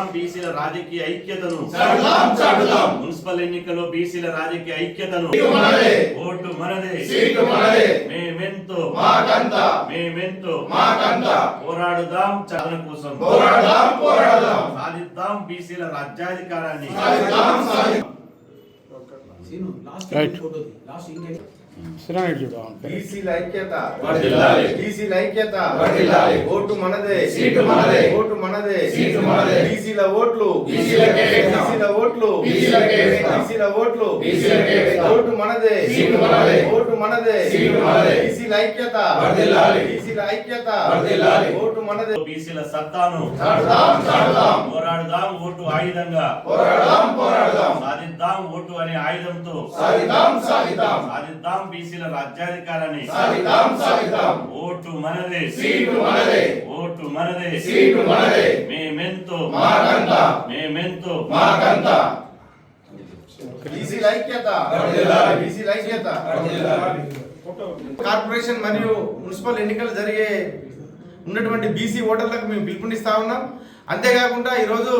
చాటుదాం బీసీల రాజకీయ ఐక్యతను. మున్సిపల్ ఎన్నికల్లో బీసీల రాజకీయ ఐక్యతను. ఓటు మనదే. సీటు మనదే. మేమెంతో. మాకంతా. మేమెంతో. మాకంతా. పోరాడుదాం చదన కోసం. పోరాడదాం పోరాడదాం. సాధిద్దాం బీసీల రాజ్యాధికారాన్ని. సిరాయిడ్ చూడు బీసీల ఐక్యత. బీసీల ఐక్యత. ఓటు మనదే సీటు మనదే. ఓటు మనదే సీటు మనదే. బీసీల ఓట్లు. బీసీల ఓట్లు. బీసీల ఓట్లు. ఓటు మనదే సీటు మనదే. ఓటు మనదే సీటు మనదే. బీసీల ఐక్యత వర్ధిల్లాలి. బీసీల ఐక్యత వర్ధిల్లాలి. ఓటు మనదే బీసీల సత్తాను చాటుదాం చాటుదాం పోరాడుదాం ఓటు ఆయుధంగా పోరాడదాం పోరాడదాం సాధిద్దాం ఓటు అనే ఆయుధంతో సాధిద్దాం సాధిద్దాం సాధిద్దాం బీసీల రాజ్యాధికారాన్ని ఓటు మనదే. సీటు మనదే. ఓటు మనదే. సీటు మనదే. మేమెంతో. మాకంతా. మేమెంతో. మాకంతా. బీసీల ఐక్యత. బీసీల ఐక్యత. కార్పొరేషన్ మరియు మున్సిపల్ ఎన్నికలు జరిగే ఉన్నటువంటి బీసీ ఓటర్లకు మేము పిలుపునిస్తా ఉన్నాం. అంతేకాకుండా ఈరోజు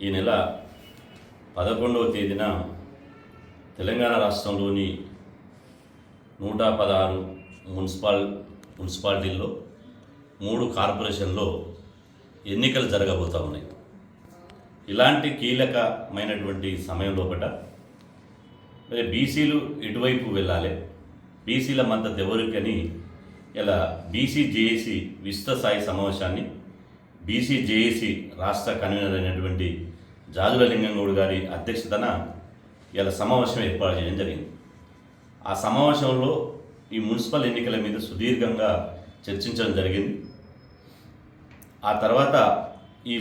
ఈ నెల పదకొండవ తేదీన తెలంగాణ రాష్ట్రంలోని నూట పదహారు మున్సిపాల్ మున్సిపాలిటీల్లో మూడు కార్పొరేషన్లో ఎన్నికలు జరగబోతూ ఉన్నాయి. ఇలాంటి కీలకమైనటువంటి సమయం లోపల మరి బీసీలు ఎటువైపు వెళ్ళాలి? బీసీల మద్దతు ఎవరికని ఇలా బీసీ జేఏసీ విస్తృత స్థాయి సమావేశాన్ని బీసీ జేఏసీ రాష్ట్ర కన్వీనర్ అయినటువంటి జాజుల లింగంగూడు గారి అధ్యక్షతన ఇలా సమావేశం ఏర్పాటు చేయడం జరిగింది. ఆ సమావేశంలో ఈ మున్సిపల్ ఎన్నికల మీద సుదీర్ఘంగా చర్చించడం జరిగింది. ఆ తర్వాత ఈ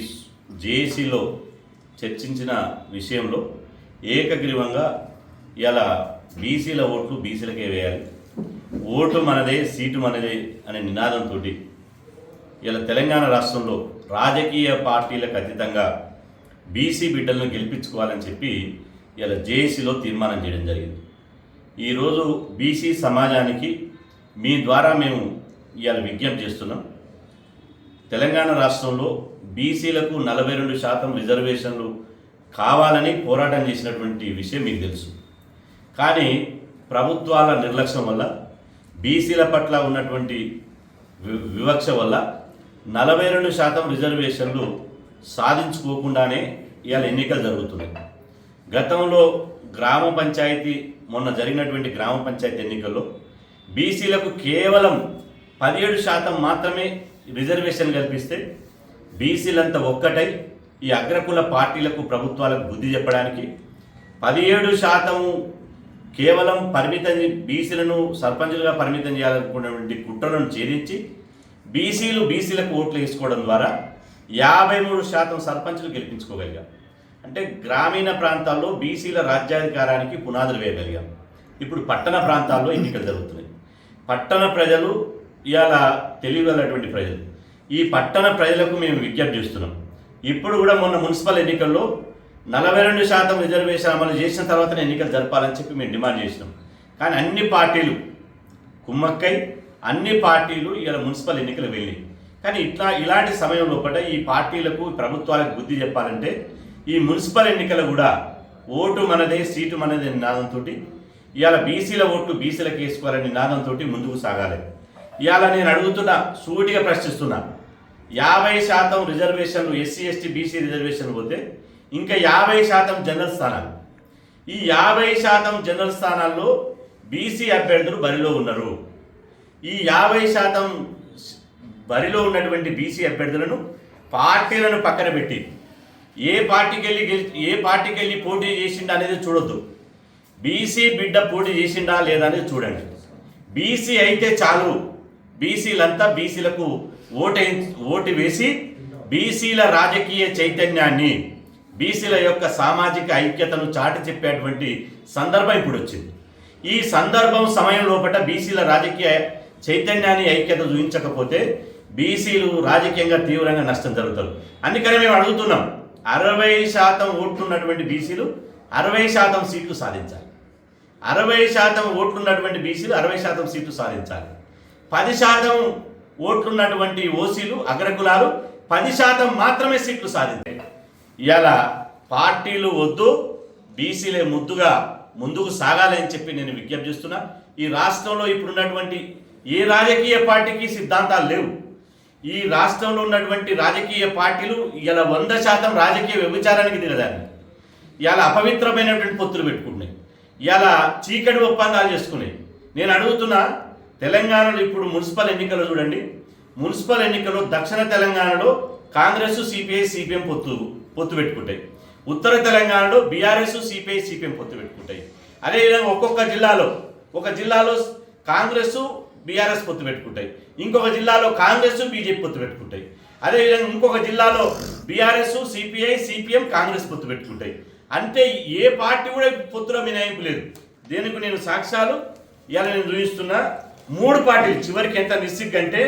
జేఏసీలో చర్చించిన విషయంలో ఏకగ్రీవంగా ఇలా బీసీల ఓట్లు బీసీలకే వేయాలి. ఓటు మనదే సీటు మనదే అనే నినాదంతో ఇలా తెలంగాణ రాష్ట్రంలో రాజకీయ పార్టీలకు అతీతంగా బీసీ బిడ్డలను గెలిపించుకోవాలని చెప్పి ఇలా జేఏసీలో తీర్మానం చేయడం జరిగింది. ఈరోజు బీసీ సమాజానికి మీ ద్వారా మేము ఇవాళ విజ్ఞప్తి చేస్తున్నాం. తెలంగాణ రాష్ట్రంలో బీసీలకు నలభై రెండు శాతం రిజర్వేషన్లు కావాలని పోరాటం చేసినటువంటి విషయం మీకు తెలుసు. కానీ ప్రభుత్వాల నిర్లక్ష్యం వల్ల బీసీల పట్ల ఉన్నటువంటి వివక్ష వల్ల నలభై రెండు శాతం రిజర్వేషన్లు సాధించుకోకుండానే ఇవాళ ఎన్నికలు జరుగుతున్నాయి. గతంలో గ్రామ పంచాయతీ మొన్న జరిగినటువంటి గ్రామ పంచాయతీ ఎన్నికల్లో బీసీలకు కేవలం పదిహేడు శాతం మాత్రమే రిజర్వేషన్ కల్పిస్తే బీసీలంతా ఒక్కటై ఈ అగ్రకుల పార్టీలకు ప్రభుత్వాలకు బుద్ధి చెప్పడానికి పదిహేడు శాతం కేవలం పరిమితం బీసీలను సర్పంచులుగా పరిమితం చేయాలనుకున్నటువంటి కుట్రలను ఛేదించి బీసీలు బీసీలకు ఓట్లు వేసుకోవడం ద్వారా యాభై మూడు శాతం సర్పంచులు గెలిపించుకోగలిగాం. అంటే గ్రామీణ ప్రాంతాల్లో బీసీల రాజ్యాధికారానికి పునాదులు వేయగలిగాం. ఇప్పుడు పట్టణ ప్రాంతాల్లో ఎన్నికలు జరుగుతున్నాయి. పట్టణ ప్రజలు ఇవాళ తెలియగలటువంటి ప్రజలు. ఈ పట్టణ ప్రజలకు మేము విజ్ఞప్తి చేస్తున్నాం. ఇప్పుడు కూడా మొన్న మున్సిపల్ ఎన్నికల్లో నలభై రెండు శాతం రిజర్వేషన్ అమలు చేసిన తర్వాత ఎన్నికలు జరపాలని చెప్పి మేము డిమాండ్ చేసినాం. కానీ అన్ని పార్టీలు కుమ్మక్కై అన్ని పార్టీలు ఇలా మున్సిపల్ ఎన్నికలు వెళ్ళి కానీ ఇట్లా ఇలాంటి సమయం లోపల ఈ పార్టీలకు ప్రభుత్వాలకు బుద్ధి చెప్పాలంటే ఈ మున్సిపల్ ఎన్నికలు కూడా ఓటు మనదే సీటు మనదే నినాదంతో ఇవాళ బీసీల ఓట్లు బీసీలకు వేసుకోవాలనే నినాదంతో ముందుకు సాగాలి. ఇవాళ నేను అడుగుతున్నా సూటిగా ప్రశ్నిస్తున్నా యాభై శాతం రిజర్వేషన్లు ఎస్సీ ఎస్టీ బీసీ రిజర్వేషన్లు పోతే ఇంకా యాభై శాతం జనరల్ స్థానాలు. ఈ యాభై శాతం జనరల్ స్థానాల్లో బీసీ అభ్యర్థులు బరిలో ఉన్నారు. ఈ యాభై శాతం బరిలో ఉన్నటువంటి బీసీ అభ్యర్థులను పార్టీలను పక్కన పెట్టి ఏ పార్టీకి వెళ్ళి ఏ పార్టీకి వెళ్ళి పోటీ చేసిండా అనేది చూడొద్దు. బీసీ బిడ్డ పోటీ చేసిండా లేదా అనేది చూడండి. బీసీ అయితే చాలు. బీసీలంతా బీసీలకు ఓటే ఓటు వేసి బీసీల రాజకీయ చైతన్యాన్ని బీసీల యొక్క సామాజిక ఐక్యతను చాటి చెప్పేటువంటి సందర్భం ఇప్పుడు వచ్చింది ఈ సందర్భం సమయం లోపల బీసీల రాజకీయ చైతన్యాన్ని ఐక్యత చూపించకపోతే బీసీలు రాజకీయంగా తీవ్రంగా నష్టం జరుగుతారు. అందుకని మేము అడుగుతున్నాం అరవై శాతం ఓట్లున్నటువంటి బీసీలు అరవై శాతం సీట్లు సాధించాలి. అరవై శాతం ఓట్లున్నటువంటి బీసీలు అరవై శాతం సీట్లు సాధించాలి. పది శాతం ఓట్లున్నటువంటి ఓసీలు అగ్రకులాలు పది శాతం మాత్రమే సీట్లు సాధించాయి ఇలా పార్టీలు వద్దు బీసీలే ముద్దుగా ముందుకు సాగాలని చెప్పి నేను విజ్ఞప్తి చేస్తున్నా. ఈ రాష్ట్రంలో ఇప్పుడున్నటువంటి ఏ రాజకీయ పార్టీకి సిద్ధాంతాలు లేవు. ఈ రాష్ట్రంలో ఉన్నటువంటి రాజకీయ పార్టీలు ఇలా వంద శాతం రాజకీయ వ్యభిచారానికి దిగదాన్ని ఇలా అపవిత్రమైనటువంటి పొత్తులు పెట్టుకున్నాయి ఇలా చీకటి ఒప్పందాలు చేసుకున్నాయి. నేను అడుగుతున్నా తెలంగాణలో ఇప్పుడు మున్సిపల్ ఎన్నికలు చూడండి. మున్సిపల్ ఎన్నికల్లో దక్షిణ తెలంగాణలో కాంగ్రెస్ సిపిఐ సిపిఎం పొత్తు పొత్తు పెట్టుకుంటాయి. ఉత్తర తెలంగాణలో బీఆర్ఎస్ సిపిఐ సిపిఎం పొత్తు పెట్టుకుంటాయి. అదేవిధంగా ఒక్కొక్క జిల్లాలో ఒక జిల్లాలో కాంగ్రెస్ బీఆర్ఎస్ పొత్తు పెట్టుకుంటాయి. ఇంకొక జిల్లాలో కాంగ్రెస్ బీజేపీ పొత్తు పెట్టుకుంటాయి. అదేవిధంగా ఇంకొక జిల్లాలో బీఆర్ఎస్ సిపిఐ సిపిఎం కాంగ్రెస్ పొత్తు పెట్టుకుంటాయి. అంటే ఏ పార్టీ కూడా పొత్తులో మినహాయింపు లేదు. దేనికి నేను సాక్ష్యాలు? ఇలా నేను చూపిస్తున్నా మూడు పార్టీలు. చివరికి ఎంత నిస్సిగ్ అంటే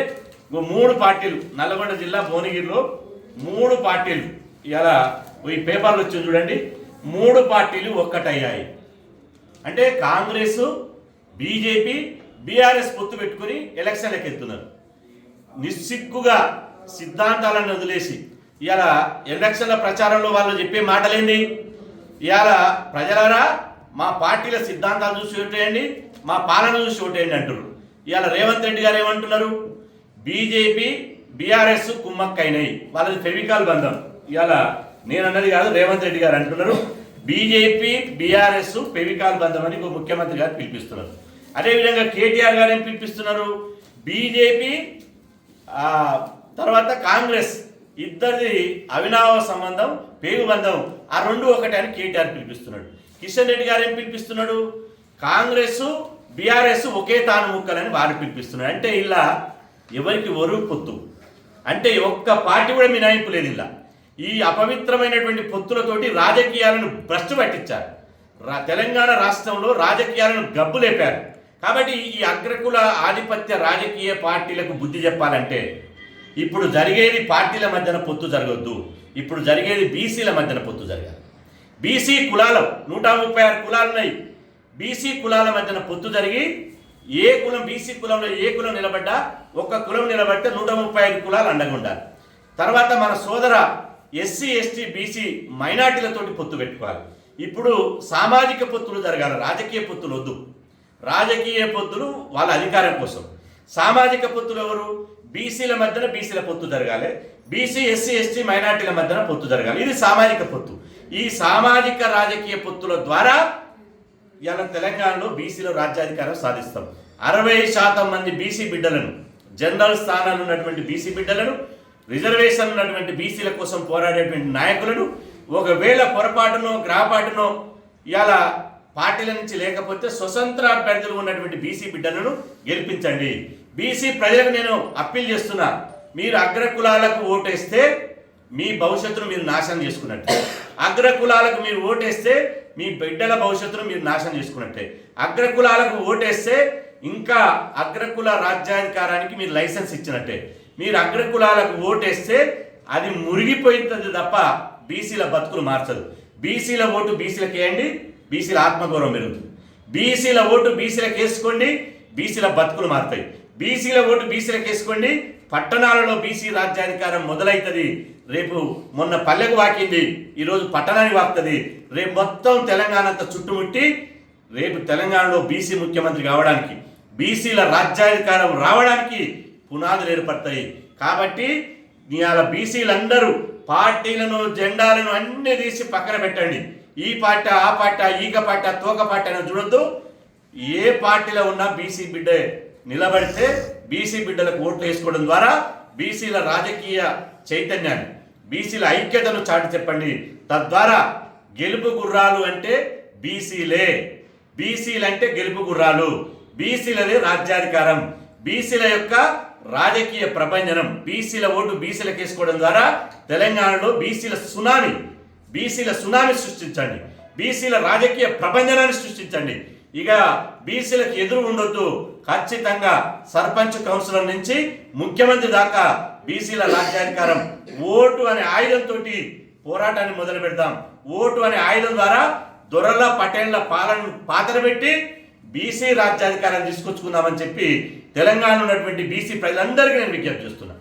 ఓ మూడు పార్టీలు. నల్లగొండ జిల్లా భువనగిరిలో మూడు పార్టీలు. ఇలా ఈ పేపర్లు వచ్చింది చూడండి. మూడు పార్టీలు ఒక్కటయ్యాయి. అంటే కాంగ్రెస్ బీజేపీ బీఆర్ఎస్ పొత్తు పెట్టుకుని ఎలక్షన్లకు వెళ్తున్నారు. నిస్సిగ్గుగా సిద్ధాంతాలను వదిలేసి ఇవాళ ఎలక్షన్ల ప్రచారంలో వాళ్ళు చెప్పే మాటలేంది? ఇవాళ ప్రజలారా మా పార్టీల సిద్ధాంతాలు చూసి ఓటేయండి మా పాలన చూసి ఓటేయండి అంటున్నారు ఇవాళ రేవంత్ రెడ్డి గారు ఏమంటున్నారు? బీజేపీ బీఆర్ఎస్ కుమ్మక్కైనాయి. వాళ్ళది ఫెవికాల్ బంధం. ఇవాళ నేను అన్నది కాదు రేవంత్ రెడ్డి గారు అంటున్నారు. బీజేపీ బీఆర్ఎస్ ఫెవికాల్ బంధం అని ఇంకో ముఖ్యమంత్రి గారు పిలిపిస్తున్నారు. అదేవిధంగా కేటీఆర్ గారు ఏం పిలిపిస్తున్నారు? బీజేపీ తర్వాత కాంగ్రెస్ ఇద్దరిది అవినావ సంబంధం పేగు బంధం ఆ రెండు ఒకటే అని కేటీఆర్ పిలిపిస్తున్నాడు. కిషన్ రెడ్డి గారు ఏం పిలిపిస్తున్నాడు? కాంగ్రెస్ బీఆర్ఎస్ ఒకే తాను ముక్కలని వారు పిలిపిస్తున్నాడు అంటే ఇలా ఎవరికి ఒరుగు పొత్తు. అంటే ఒక్క పార్టీ కూడా మినాయింపు లేదు ఇలా. ఈ అపవిత్రమైనటువంటి పొత్తులతోటి రాజకీయాలను భ్రష్టు పట్టించారు. తెలంగాణ రాష్ట్రంలో రాజకీయాలను గబ్బు లేపారు. కాబట్టి ఈ అగ్రకుల ఆధిపత్య రాజకీయ పార్టీలకు బుద్ధి చెప్పాలంటే ఇప్పుడు జరిగేది పార్టీల మధ్యన పొత్తు జరగొద్దు. ఇప్పుడు జరిగేది బీసీల మధ్యన పొత్తు జరగాలి. బీసీ కులాలు నూట ముప్పై ఆరు కులాలు ఉన్నాయి. బీసీ కులాల మధ్యన పొత్తు జరిగి ఏ కులం బీసీ కులంలో ఏ కులం నిలబడ్డా ఒక్క కులం నిలబడితే నూట ముప్పై ఐదు కులాలు అండగా ఉండాలి. తర్వాత మన సోదర ఎస్సీ ఎస్టీ బీసీ మైనార్టీలతోటి పొత్తు పెట్టుకోవాలి. ఇప్పుడు సామాజిక పొత్తులు జరగాలి రాజకీయ పొత్తులు వద్దు. రాజకీయ పొత్తులు వాళ్ళ అధికారం కోసం. సామాజిక పొత్తులు ఎవరు? బీసీల మధ్యన బీసీల పొత్తు జరగాలి. బీసీ ఎస్సీ ఎస్టీ మైనార్టీల మధ్యన పొత్తు జరగాలి. ఇది సామాజిక పొత్తు. ఈ సామాజిక రాజకీయ పొత్తుల ద్వారా ఇవాళ తెలంగాణలో బీసీలో రాజ్యాధికారం సాధిస్తాం. అరవై శాతం మంది బీసీ బిడ్డలను జనరల్ స్థానాలు ఉన్నటువంటి బీసీ బిడ్డలను రిజర్వేషన్ ఉన్నటువంటి బీసీల కోసం పోరాడేటువంటి నాయకులను ఒకవేళ పొరపాటునో గ్రాపాటునో ఇలా పార్టీల నుంచి లేకపోతే స్వతంత్ర అభ్యర్థులు ఉన్నటువంటి బీసీ బిడ్డలను గెలిపించండి. బీసీ ప్రజలకు నేను అప్పీల్ చేస్తున్నా మీరు అగ్రకులాలకు ఓటేస్తే మీ భవిష్యత్తును మీరు నాశనం చేసుకున్నట్టే. అగ్రకులాలకు మీరు ఓటేస్తే మీ బిడ్డల భవిష్యత్తును మీరు నాశనం చేసుకున్నట్టే. అగ్రకులాలకు ఓటేస్తే ఇంకా అగ్రకుల రాజ్యాధికారానికి మీరు లైసెన్స్ ఇచ్చినట్టే. మీరు అగ్రకులాలకు ఓటేస్తే అది మురిగిపోయింది తప్ప బీసీల బతుకులు మార్చదు. బీసీల ఓటు బీసీలకు వేయండి బీసీల ఆత్మగౌరవం పెరుగుతుంది. బీసీల ఓటు బీసీలకు వేసుకోండి బీసీల బతుకులు మారుతాయి. బీసీల ఓటు బీసీలకు వేసుకోండి పట్టణాలలో బీసీ రాజ్యాధికారం మొదలవుతుంది రేపు మొన్న పల్లెకు వాకింది ఈరోజు పట్టణానికి వాకుతుంది. రేపు మొత్తం తెలంగాణ అంతా చుట్టుముట్టి రేపు తెలంగాణలో బీసీ ముఖ్యమంత్రి కావడానికి బీసీల రాజ్యాధికారం రావడానికి పునాదులు ఏర్పడతాయి. కాబట్టి ఇవాళ బీసీలందరూ పార్టీలను జెండాలను అన్ని తీసి పక్కన పెట్టండి. ఈ పార్టీ ఆ పాట ఈగ పాట తోక పాట అని చూడొద్దు. ఏ పార్టీలో ఉన్నా బీసీ బిడ్డ నిలబడితే బీసీ బిడ్డలకు ఓట్లు వేసుకోవడం ద్వారా బీసీల రాజకీయ చైతన్యాన్ని బీసీల ఐక్యతను చాటి చెప్పండి. తద్వారా గెలుపు గుర్రాలు అంటే బీసీలే. బీసీలు అంటే గెలుపు గుర్రాలు. బీసీలదే రాజ్యాధికారం. బీసీల యొక్క రాజకీయ ప్రభంజనం బీసీల ఓటు బీసీలకు వేసుకోవడం ద్వారా తెలంగాణలో బీసీల సునామీ బీసీల సునామీ సృష్టించండి. బీసీల రాజకీయ ప్రభంజనాన్ని సృష్టించండి. ఇక బీసీలకు ఎదురు ఉండొద్దు. ఖచ్చితంగా సర్పంచ్ కౌన్సిలర్ నుంచి ముఖ్యమంత్రి దాకా బీసీల రాజ్యాధికారం ఓటు అనే ఆయుధంతో పోరాటాన్ని మొదలు పెడతాం ఓటు అనే ఆయుధం ద్వారా దొరల పటేళ్ళ పాలన పాత్ర పెట్టి బీసీ రాజ్యాధికారాన్ని తీసుకొచ్చుకుందామని చెప్పి తెలంగాణ ఉన్నటువంటి బీసీ ప్రజలందరికీ నేను విజ్ఞప్తి చేస్తున్నాను